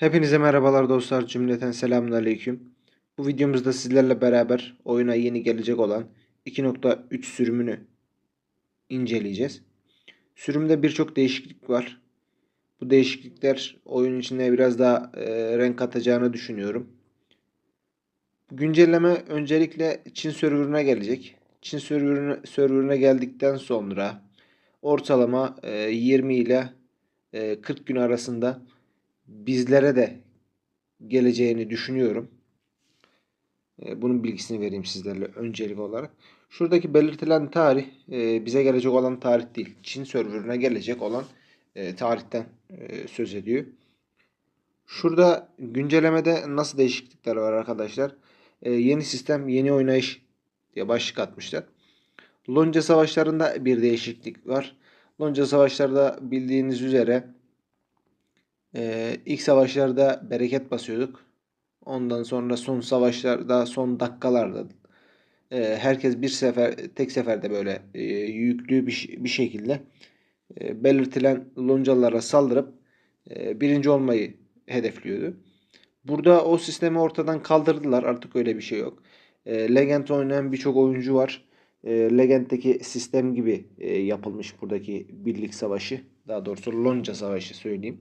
Hepinize merhabalar dostlar cümleten selamünaleyküm. Bu videomuzda sizlerle beraber oyuna yeni gelecek olan 2.3 sürümünü inceleyeceğiz. Sürümde birçok değişiklik var. Bu değişiklikler oyun içinde biraz daha e, renk katacağını düşünüyorum. Güncelleme öncelikle Çin serverına gelecek. Çin serverına, serverına geldikten sonra ortalama e, 20 ile e, 40 gün arasında bizlere de geleceğini düşünüyorum. E, Bunun bilgisini vereyim sizlerle öncelik olarak. Şuradaki belirtilen tarih e, bize gelecek olan tarih değil. Çin serverına gelecek olan e, tarihten söz ediyor. Şurada güncellemede nasıl değişiklikler var arkadaşlar? Yeni sistem, yeni oynayış diye başlık atmışlar. Lonca savaşlarında bir değişiklik var. Lonca savaşlarda bildiğiniz üzere ee, ilk savaşlarda bereket basıyorduk. Ondan sonra son savaşlarda, son dakikalarda e, herkes bir sefer, tek seferde böyle e, yüklü bir, bir şekilde e, belirtilen loncalara saldırıp e, birinci olmayı hedefliyordu. Burada o sistemi ortadan kaldırdılar. Artık öyle bir şey yok. E, Legend oynayan birçok oyuncu var. E, Legend'deki sistem gibi e, yapılmış buradaki birlik savaşı. Daha doğrusu lonca savaşı söyleyeyim.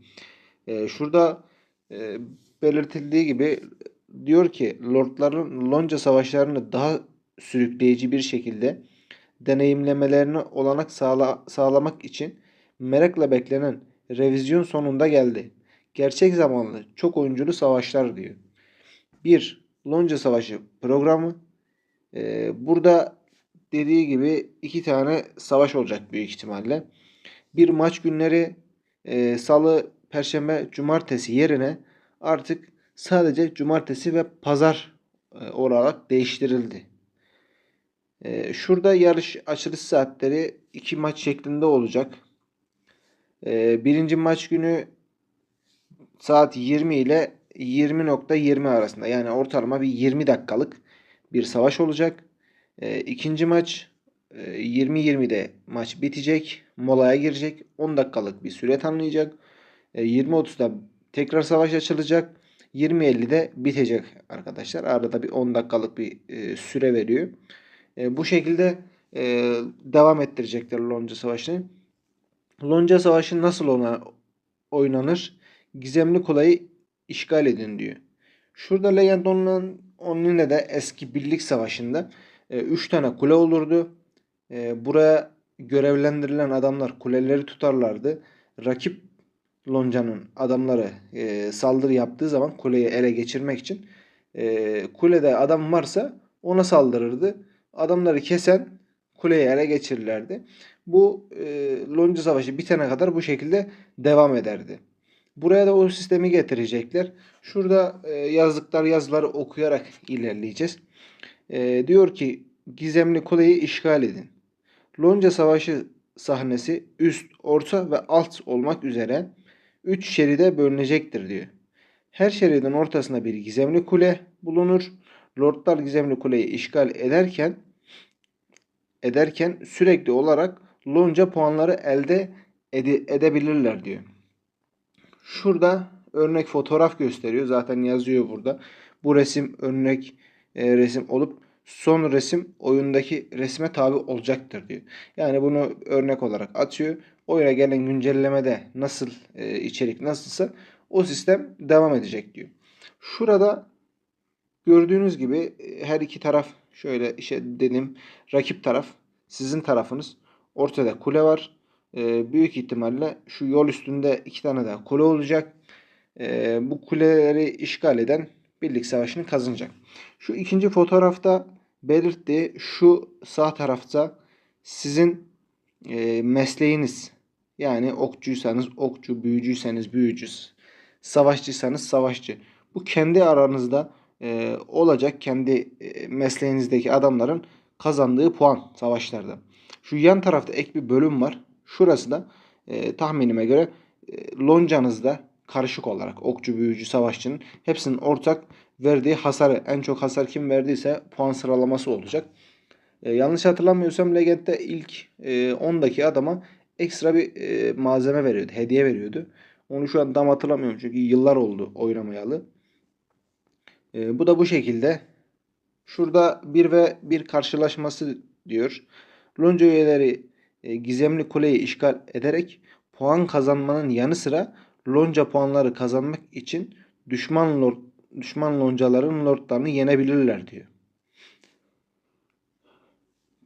E, şurada e, belirtildiği gibi diyor ki lordların lonca savaşlarını daha sürükleyici bir şekilde deneyimlemelerine olanak sağla, sağlamak için merakla beklenen revizyon sonunda geldi. Gerçek zamanlı çok oyunculu savaşlar diyor. Bir Lonca Savaşı programı. E, burada dediği gibi iki tane savaş olacak büyük ihtimalle. Bir maç günleri e, salı Perşembe, Cumartesi yerine artık sadece Cumartesi ve Pazar e, olarak değiştirildi. E, şurada yarış açılış saatleri iki maç şeklinde olacak. E, birinci maç günü saat 20 ile 20.20 arasında yani ortalama bir 20 dakikalık bir savaş olacak. İkinci maç 20-20'de maç bitecek. Molaya girecek. 10 dakikalık bir süre tanınacak. 20.30'da e, tekrar savaş açılacak. 20.50'de bitecek arkadaşlar. Arada bir 10 dakikalık bir e, süre veriyor. E, bu şekilde devam ettirecekler Lonca Savaşı'nı. Lonca Savaşı nasıl ona oynanır? Gizemli kolayı işgal edin diyor. Şurada Legend Online, Online'de de eski birlik savaşında 3 tane kule olurdu. Buraya görevlendirilen adamlar kuleleri tutarlardı. Rakip Lonca'nın adamları e, saldırı yaptığı zaman kuleyi ele geçirmek için e, kulede adam varsa ona saldırırdı. Adamları kesen kuleyi ele geçirirlerdi. Bu e, Lonca Savaşı bitene kadar bu şekilde devam ederdi. Buraya da o sistemi getirecekler. Şurada e, yazdıkları yazıları okuyarak ilerleyeceğiz. E, diyor ki gizemli kuleyi işgal edin. Lonca Savaşı sahnesi üst, orta ve alt olmak üzere 3 şeride bölünecektir diyor. Her şeridin ortasında bir gizemli kule bulunur. Lordlar gizemli kuleyi işgal ederken ederken sürekli olarak lonca puanları elde ede, edebilirler diyor. Şurada örnek fotoğraf gösteriyor. Zaten yazıyor burada. Bu resim örnek e, resim olup son resim oyundaki resme tabi olacaktır diyor. Yani bunu örnek olarak atıyor oyuna gelen güncellemede nasıl e, içerik nasılsa o sistem devam edecek diyor. Şurada gördüğünüz gibi e, her iki taraf şöyle işte dedim rakip taraf sizin tarafınız ortada kule var. E, büyük ihtimalle şu yol üstünde iki tane daha kule olacak. E, bu kuleleri işgal eden birlik savaşını kazanacak. Şu ikinci fotoğrafta belirttiği şu sağ tarafta sizin e, mesleğiniz yani okçuysanız okçu, büyücüyseniz büyücü, savaşçıysanız savaşçı. Bu kendi aranızda e, olacak kendi e, mesleğinizdeki adamların kazandığı puan savaşlarda. Şu yan tarafta ek bir bölüm var. Şurası da e, tahminime göre e, loncanızda karışık olarak okçu, büyücü, savaşçının hepsinin ortak verdiği hasarı en çok hasar kim verdiyse puan sıralaması olacak. E, yanlış hatırlamıyorsam Legend'de ilk e, 10'daki adama ekstra bir e, malzeme veriyordu, hediye veriyordu. Onu şu an tam hatırlamıyorum çünkü yıllar oldu oynamayalı. E, bu da bu şekilde. Şurada 1 ve 1 karşılaşması diyor. Lonca üyeleri e, gizemli kuleyi işgal ederek puan kazanmanın yanı sıra lonca puanları kazanmak için düşman lord, düşman loncaların lordlarını yenebilirler diyor.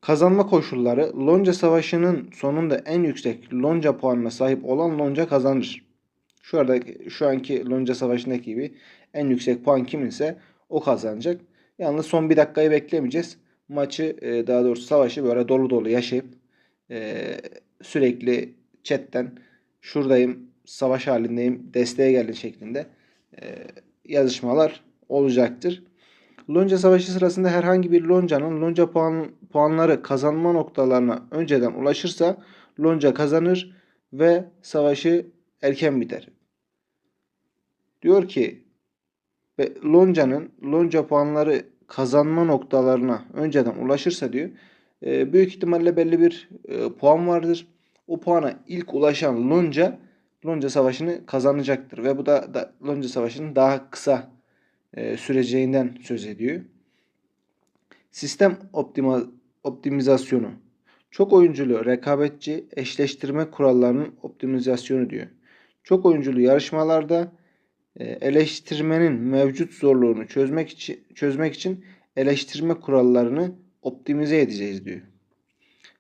Kazanma koşulları Lonca Savaşı'nın sonunda en yüksek Lonca puanına sahip olan Lonca kazanır. Şurada şu anki Lonca Savaşı'ndaki gibi en yüksek puan kiminse o kazanacak. Yalnız son bir dakikayı beklemeyeceğiz. Maçı e, daha doğrusu savaşı böyle dolu dolu yaşayıp e, sürekli chatten şuradayım, savaş halindeyim, desteğe gelin şeklinde e, yazışmalar olacaktır. Lonca Savaşı sırasında herhangi bir loncanın lonca puan, puanları kazanma noktalarına önceden ulaşırsa lonca kazanır ve savaşı erken biter. Diyor ki loncanın lonca puanları kazanma noktalarına önceden ulaşırsa diyor e, büyük ihtimalle belli bir e, puan vardır. O puana ilk ulaşan lonca lonca savaşını kazanacaktır ve bu da, da lonca savaşının daha kısa e, süreceğinden söz ediyor. Sistem optima, optimizasyonu. Çok oyunculu rekabetçi eşleştirme kurallarının optimizasyonu diyor. Çok oyunculu yarışmalarda e, eleştirmenin mevcut zorluğunu çözmek için çözmek için eleştirme kurallarını optimize edeceğiz diyor.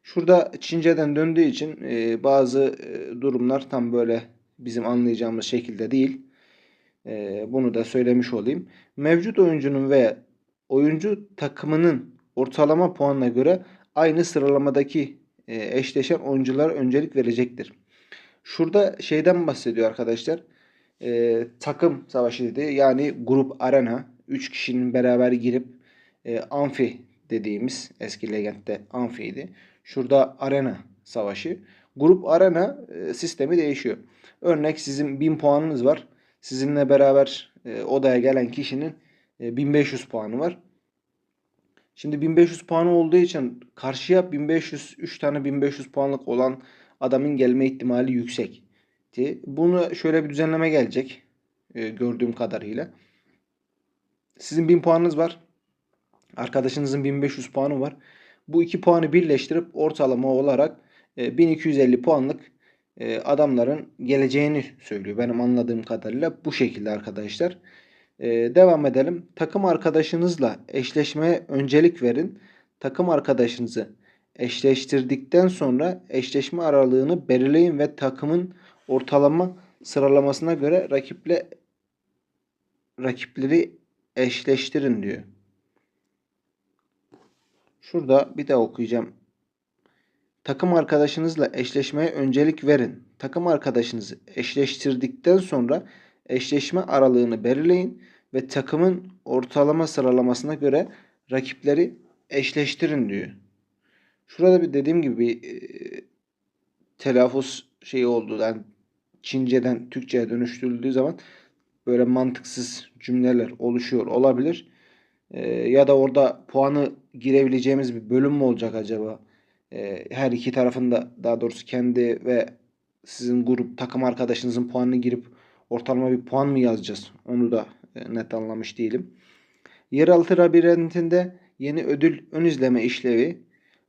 Şurada Çince'den döndüğü için e, bazı durumlar tam böyle bizim anlayacağımız şekilde değil. E, bunu da söylemiş olayım. Mevcut oyuncunun veya oyuncu takımının ortalama puanına göre aynı sıralamadaki e, eşleşen oyuncular öncelik verecektir. Şurada şeyden bahsediyor arkadaşlar. E, takım savaşı dedi. Yani grup arena. 3 kişinin beraber girip e, amfi dediğimiz eski legendde amfiydi. Şurada arena savaşı. Grup arena e, sistemi değişiyor. Örnek sizin 1000 puanınız var. Sizinle beraber e, odaya gelen kişinin e, 1500 puanı var. Şimdi 1500 puanı olduğu için karşıya 1500 3 tane 1500 puanlık olan adamın gelme ihtimali yüksek. Bunu şöyle bir düzenleme gelecek e, gördüğüm kadarıyla. Sizin 1000 puanınız var. Arkadaşınızın 1500 puanı var. Bu iki puanı birleştirip ortalama olarak 1250 e, puanlık e, adamların geleceğini söylüyor. Benim anladığım kadarıyla bu şekilde arkadaşlar. E, devam edelim. Takım arkadaşınızla eşleşmeye öncelik verin. Takım arkadaşınızı eşleştirdikten sonra eşleşme aralığını belirleyin ve takımın ortalama sıralamasına göre rakiple rakipleri eşleştirin diyor. Şurada bir de okuyacağım. Takım arkadaşınızla eşleşmeye öncelik verin. Takım arkadaşınızı eşleştirdikten sonra eşleşme aralığını belirleyin ve takımın ortalama sıralamasına göre rakipleri eşleştirin diyor. Şurada bir dediğim gibi bir e, telaffuz şeyi oldu. Yani Çince'den Türkçe'ye dönüştürüldüğü zaman böyle mantıksız cümleler oluşuyor olabilir. E, ya da orada puanı girebileceğimiz bir bölüm mü olacak acaba? E, her iki tarafında daha doğrusu kendi ve sizin grup takım arkadaşınızın puanını girip ortalama bir puan mı yazacağız? Onu da e, net anlamış değilim. Yeraltı labirentinde yeni ödül ön izleme işlevi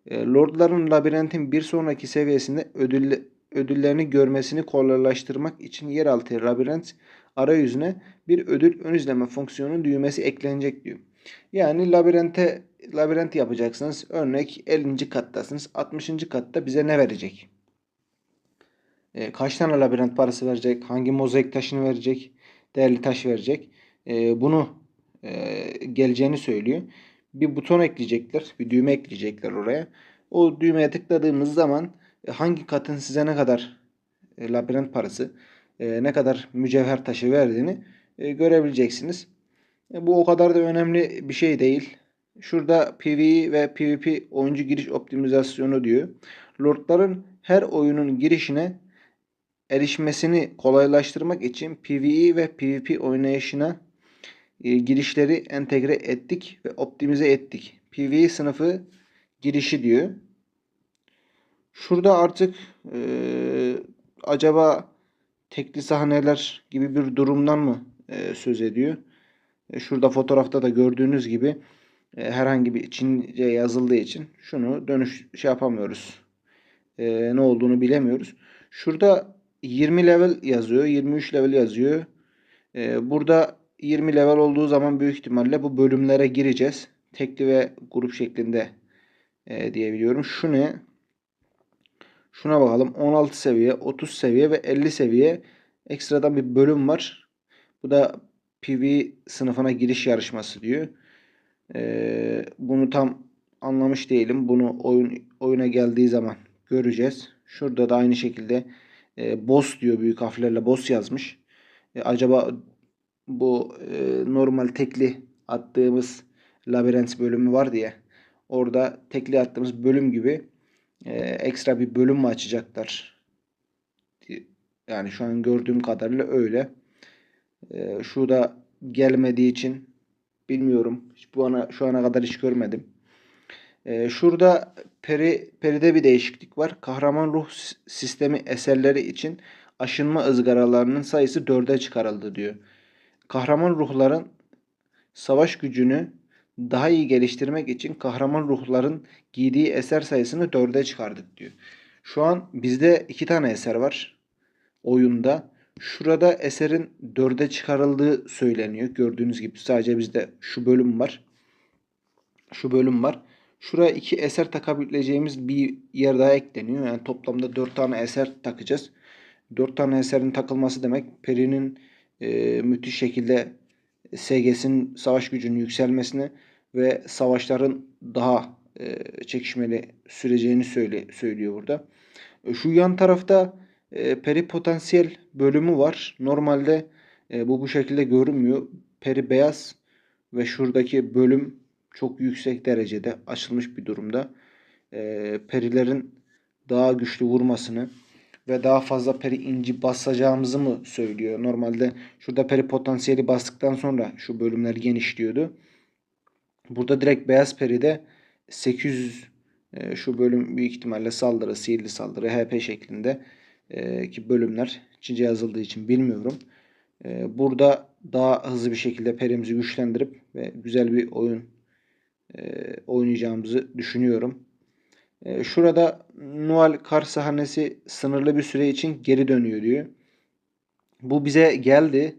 e, Lordların labirentin bir sonraki seviyesinde ödül, ödüllerini görmesini kolaylaştırmak için yeraltı labirent arayüzüne bir ödül ön izleme fonksiyonunun düğmesi eklenecek diyor. Yani labirente labirent yapacaksınız. Örnek 50. kattasınız. 60. katta bize ne verecek? E, kaç tane labirent parası verecek? Hangi mozaik taşını verecek? Değerli taş verecek? E, bunu e, geleceğini söylüyor. Bir buton ekleyecekler. Bir düğme ekleyecekler oraya. O düğmeye tıkladığımız zaman e, hangi katın size ne kadar e, labirent parası, e, ne kadar mücevher taşı verdiğini e, görebileceksiniz. E, bu o kadar da önemli bir şey değil. Şurada PvE ve PvP oyuncu giriş optimizasyonu diyor. Lordların her oyunun girişine erişmesini kolaylaştırmak için PvE ve PvP oynayışına e, girişleri entegre ettik ve optimize ettik. PvE sınıfı girişi diyor. Şurada artık e, acaba tekli sahneler gibi bir durumdan mı e, söz ediyor? E, şurada fotoğrafta da gördüğünüz gibi e, herhangi bir Çince yazıldığı için şunu dönüş şey yapamıyoruz. E, ne olduğunu bilemiyoruz. Şurada 20 level yazıyor, 23 level yazıyor. Burada 20 level olduğu zaman büyük ihtimalle bu bölümlere gireceğiz. Tekli ve grup şeklinde e, diyebiliyorum. Şu ne? Şuna bakalım. 16 seviye, 30 seviye ve 50 seviye ekstradan bir bölüm var. Bu da PV sınıfına giriş yarışması diyor. Ee, bunu tam anlamış değilim. Bunu oyun oyuna geldiği zaman göreceğiz. Şurada da aynı şekilde e, boss diyor büyük harflerle boss yazmış. E, acaba bu e, normal tekli attığımız labirent bölümü var diye orada tekli attığımız bölüm gibi e, ekstra bir bölüm mü açacaklar? Yani şu an gördüğüm kadarıyla öyle. E, şu da gelmediği için bilmiyorum. Hiç bu ana şu ana kadar hiç görmedim. E, şurada peri peride bir değişiklik var. Kahraman ruh sistemi eserleri için aşınma ızgaralarının sayısı 4'e çıkarıldı diyor. Kahraman ruhların savaş gücünü daha iyi geliştirmek için kahraman ruhların giydiği eser sayısını 4'e çıkardık diyor. Şu an bizde iki tane eser var oyunda. Şurada eserin 4'e çıkarıldığı söyleniyor. Gördüğünüz gibi sadece bizde şu bölüm var. Şu bölüm var. Şuraya iki eser takabileceğimiz bir yer daha ekleniyor. Yani toplamda 4 tane eser takacağız. 4 tane eserin takılması demek Peri'nin e, müthiş şekilde SGS'in savaş gücünün yükselmesini ve savaşların daha e, çekişmeli süreceğini söyle, söylüyor burada. E, şu yan tarafta e, peri potansiyel bölümü var. Normalde e, bu bu şekilde görünmüyor. Peri beyaz ve şuradaki bölüm çok yüksek derecede açılmış bir durumda. E, perilerin daha güçlü vurmasını ve daha fazla peri inci basacağımızı mı söylüyor? Normalde şurada peri potansiyeli bastıktan sonra şu bölümler genişliyordu. Burada direkt beyaz peride 800 e, şu bölüm büyük ihtimalle saldırı, sihirli saldırı, HP şeklinde e, ki bölümler Çince yazıldığı için bilmiyorum. E, burada daha hızlı bir şekilde perimizi güçlendirip ve güzel bir oyun e, oynayacağımızı düşünüyorum. E, şurada Noel kar sahnesi sınırlı bir süre için geri dönüyor diyor. Bu bize geldi.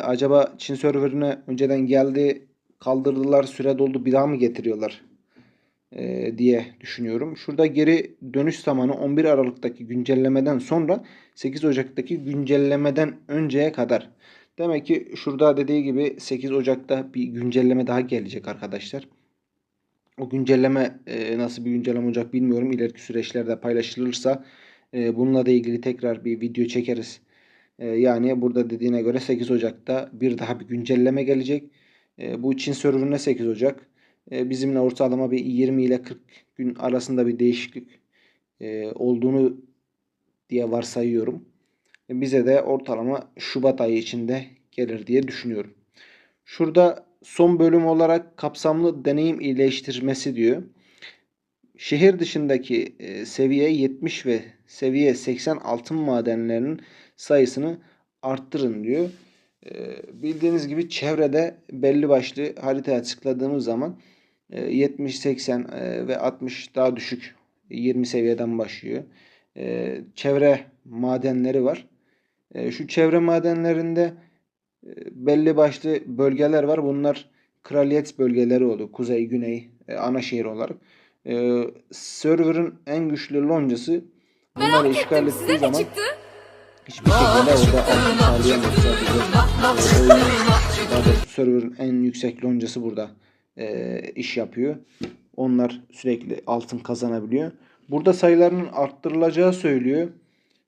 Acaba Çin serverine önceden geldi kaldırdılar süre doldu bir daha mı getiriyorlar diye düşünüyorum. Şurada geri dönüş zamanı 11 Aralık'taki güncellemeden sonra 8 Ocak'taki güncellemeden önceye kadar. Demek ki şurada dediği gibi 8 Ocak'ta bir güncelleme daha gelecek arkadaşlar. O güncelleme e, nasıl bir güncelleme olacak bilmiyorum. İleriki süreçlerde paylaşılırsa e, bununla da ilgili tekrar bir video çekeriz. E, yani burada dediğine göre 8 Ocak'ta bir daha bir güncelleme gelecek. E, bu Çin serverine 8 Ocak. E, bizimle ortalama bir 20 ile 40 gün arasında bir değişiklik e, olduğunu diye varsayıyorum. E, bize de ortalama Şubat ayı içinde gelir diye düşünüyorum. Şurada son bölüm olarak kapsamlı deneyim iyileştirmesi diyor. Şehir dışındaki seviye 70 ve seviye 80 altın madenlerinin sayısını arttırın diyor. Bildiğiniz gibi çevrede belli başlı haritaya tıkladığımız zaman 70, 80 ve 60 daha düşük 20 seviyeden başlıyor. E, çevre madenleri var. E, şu çevre madenlerinde belli başlı bölgeler var. Bunlar kraliyet bölgeleri oluyor. Kuzey, güney, ana şehir olarak. Server'ın en güçlü loncası bunları işgal ettiği zaman çıktı? hiçbir şekilde orada altın sağlayamıyor. Sadece server'ın en yüksek loncası burada e, iş yapıyor. Onlar sürekli altın kazanabiliyor. Burada sayılarının arttırılacağı söylüyor.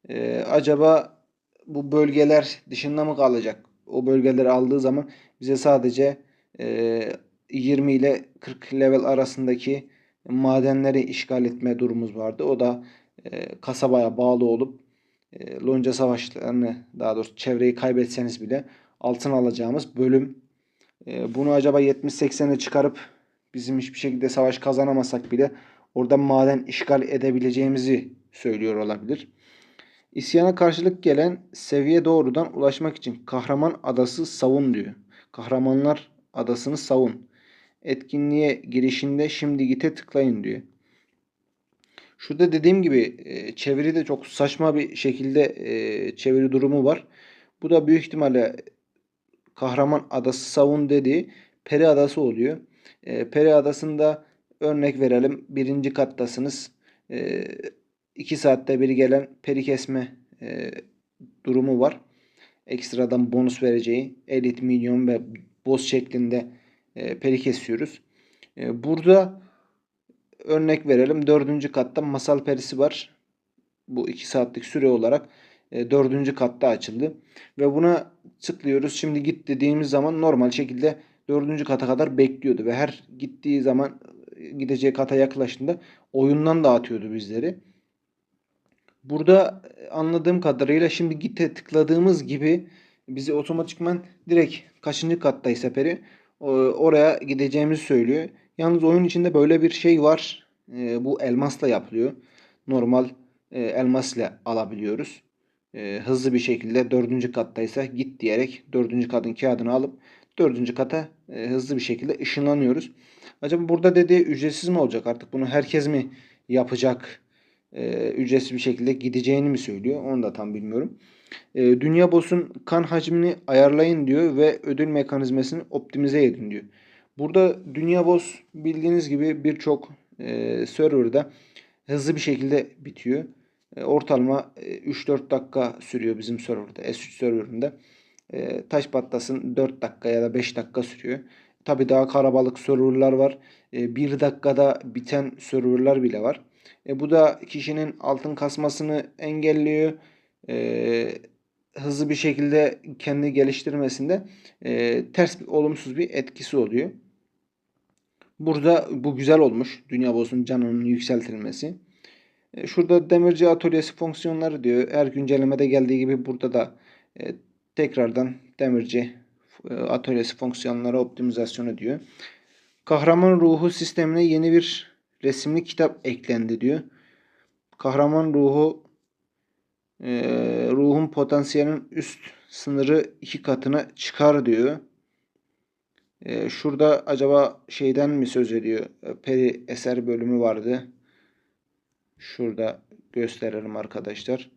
E, acaba bu bölgeler dışında mı kalacak? O bölgeleri aldığı zaman bize sadece e, 20 ile 40 level arasındaki madenleri işgal etme durumumuz vardı. O da e, kasabaya bağlı olup e, lonca savaşlarını daha doğrusu çevreyi kaybetseniz bile altın alacağımız bölüm. E, bunu acaba 70-80'e çıkarıp bizim hiçbir şekilde savaş kazanamasak bile orada maden işgal edebileceğimizi söylüyor olabilir. İsyana karşılık gelen seviye doğrudan ulaşmak için kahraman adası savun diyor. Kahramanlar adasını savun. Etkinliğe girişinde şimdi gite tıklayın diyor. Şurada dediğim gibi e, çeviri de çok saçma bir şekilde e, çeviri durumu var. Bu da büyük ihtimalle kahraman adası savun dediği peri adası oluyor. E, peri adasında örnek verelim birinci kattasınız. E, iki saatte bir gelen peri kesme e, durumu var. Ekstradan bonus vereceği elit, milyon ve boss şeklinde e, peri kesiyoruz. E, burada örnek verelim. Dördüncü katta masal perisi var. Bu iki saatlik süre olarak dördüncü katta açıldı. Ve buna tıklıyoruz. Şimdi git dediğimiz zaman normal şekilde dördüncü kata kadar bekliyordu. Ve her gittiği zaman e, gideceği kata yaklaştığında oyundan dağıtıyordu bizleri. Burada e, anladığım kadarıyla şimdi git'e tıkladığımız gibi bizi otomatikman direkt kaçıncı kattaysa peri oraya gideceğimizi söylüyor. Yalnız oyun içinde böyle bir şey var. E, bu elmasla yapılıyor. Normal e, elmasla alabiliyoruz. E, hızlı bir şekilde dördüncü kattaysa git diyerek dördüncü katın kağıdını alıp dördüncü kata e, hızlı bir şekilde ışınlanıyoruz. Acaba burada dediği ücretsiz mi olacak artık bunu herkes mi yapacak? E, ücretsiz bir şekilde gideceğini mi söylüyor? Onu da tam bilmiyorum. E, dünya boss'un kan hacmini ayarlayın diyor ve ödül mekanizmasını optimize edin diyor. Burada dünya boss bildiğiniz gibi birçok e, serverda hızlı bir şekilde bitiyor. E, ortalama e, 3-4 dakika sürüyor bizim serverda. S3 serverında. E, taş patlasın 4 dakika ya da 5 dakika sürüyor. Tabi daha karabalık serverlar var. E, 1 dakikada biten serverlar bile var. E, bu da kişinin altın kasmasını engelliyor. E, hızlı bir şekilde kendi geliştirmesinde e, ters bir olumsuz bir etkisi oluyor. Burada bu güzel olmuş. Dünya boss'un canının yükseltilmesi. E, şurada demirci atölyesi fonksiyonları diyor. Her güncellemede geldiği gibi burada da e, tekrardan demirci e, atölyesi fonksiyonları optimizasyonu diyor. Kahraman ruhu sistemine yeni bir resimli kitap eklendi diyor. Kahraman ruhu ruhun potansiyelinin üst sınırı iki katına çıkar diyor. Şurada acaba şeyden mi söz ediyor? Peri eser bölümü vardı. Şurada gösterelim arkadaşlar.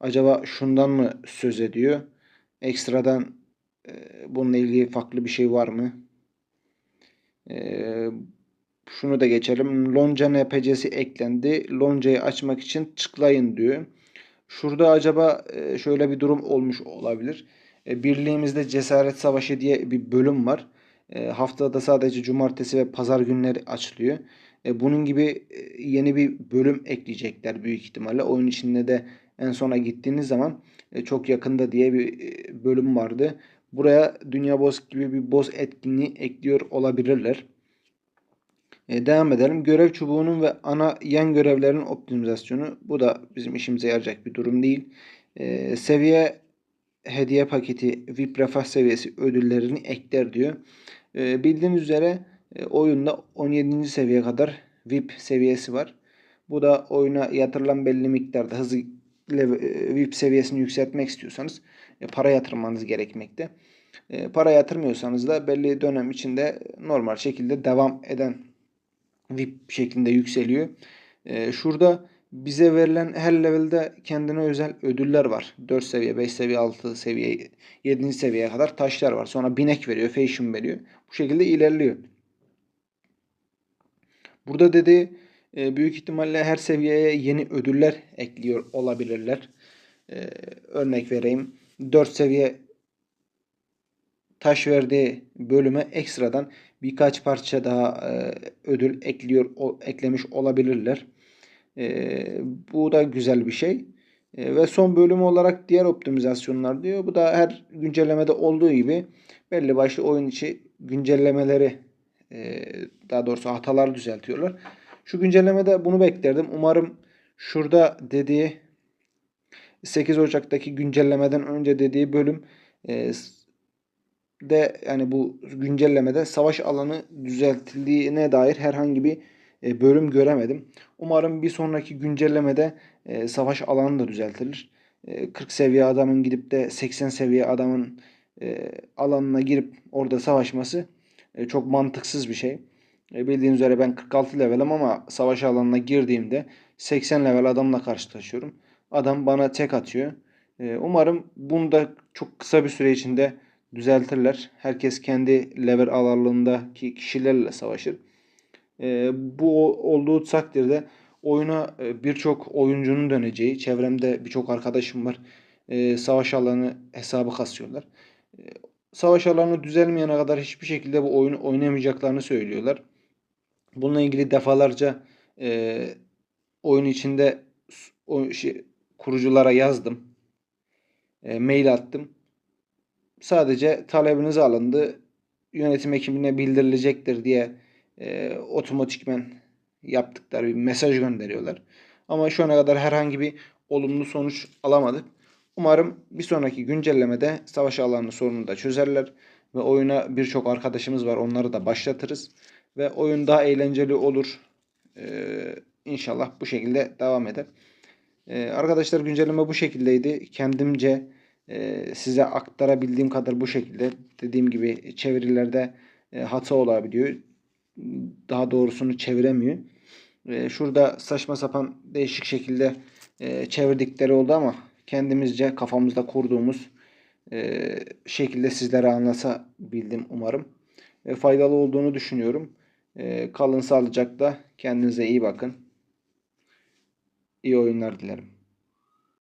Acaba şundan mı söz ediyor? Ekstradan e, bununla ilgili farklı bir şey var mı? E, şunu da geçelim. Lonca NPC'si eklendi. Lonca'yı açmak için tıklayın diyor. Şurada acaba e, şöyle bir durum olmuş olabilir. E, birliğimizde Cesaret Savaşı diye bir bölüm var. E, haftada sadece cumartesi ve pazar günleri açılıyor. Bunun gibi yeni bir bölüm ekleyecekler büyük ihtimalle. Oyun içinde de en sona gittiğiniz zaman çok yakında diye bir bölüm vardı. Buraya Dünya Boss gibi bir boss etkinliği ekliyor olabilirler. Devam edelim. Görev çubuğunun ve ana yan görevlerin optimizasyonu. Bu da bizim işimize yarayacak bir durum değil. Seviye hediye paketi VIP refah seviyesi ödüllerini ekler diyor. Bildiğiniz üzere oyunda 17. seviye kadar VIP seviyesi var. Bu da oyuna yatırılan belli miktarda hızlı VIP seviyesini yükseltmek istiyorsanız para yatırmanız gerekmekte. Para yatırmıyorsanız da belli dönem içinde normal şekilde devam eden VIP şeklinde yükseliyor. Şurada bize verilen her levelde kendine özel ödüller var. 4 seviye, 5 seviye, 6 seviye, 7. seviyeye kadar taşlar var. Sonra binek veriyor, fashion veriyor. Bu şekilde ilerliyor. Burada dedi e, büyük ihtimalle her seviyeye yeni ödüller ekliyor olabilirler. Ee, örnek vereyim. 4 seviye taş verdiği bölüme ekstradan birkaç parça daha e, ödül ekliyor o, eklemiş olabilirler. E, bu da güzel bir şey. E, ve son bölüm olarak diğer optimizasyonlar diyor. Bu da her güncellemede olduğu gibi belli başlı oyun içi güncellemeleri e, daha doğrusu hatalar düzeltiyorlar. Şu güncellemede bunu beklerdim. Umarım şurada dediği 8 Ocak'taki güncellemeden önce dediği bölüm e, de yani bu güncellemede savaş alanı düzeltildiğine dair herhangi bir e, bölüm göremedim. Umarım bir sonraki güncellemede e, savaş alanı da düzeltilir. e, 40 seviye adamın gidip de 80 seviye adamın alanına girip orada savaşması e, çok mantıksız bir şey. E, bildiğiniz üzere ben 46 levelim ama savaş alanına girdiğimde 80 level adamla karşılaşıyorum. Adam bana tek atıyor. E, umarım bunu da çok kısa bir süre içinde düzeltirler. Herkes kendi level aralığındaki kişilerle savaşır. E, bu olduğu takdirde oyuna e, birçok oyuncunun döneceği, çevremde birçok arkadaşım var. E, savaş alanı hesabı kasıyorlar. E, savaş alanı düzelmeyene kadar hiçbir şekilde bu oyunu oynayamayacaklarını söylüyorlar. Bununla ilgili defalarca e, oyun içinde o şey, kuruculara yazdım. E, mail attım. Sadece talebiniz alındı. Yönetim ekibine bildirilecektir diye e, otomatikmen yaptıkları bir mesaj gönderiyorlar. Ama şu ana kadar herhangi bir olumlu sonuç alamadık. Umarım bir sonraki güncellemede savaş alanı sorununu da çözerler ve oyuna birçok arkadaşımız var. Onları da başlatırız ve oyun daha eğlenceli olur. Ee, inşallah bu şekilde devam eder. Ee, arkadaşlar güncelleme bu şekildeydi. Kendimce e, size aktarabildiğim kadar bu şekilde. Dediğim gibi çevirilerde e, hata olabiliyor. Daha doğrusunu çeviremiyor. E, şurada saçma sapan değişik şekilde e, çevirdikleri oldu ama kendimizce kafamızda kurduğumuz e, şekilde sizlere anlatabildim umarım. E, faydalı olduğunu düşünüyorum. E, kalın sağlıcakla. Kendinize iyi bakın. İyi oyunlar dilerim.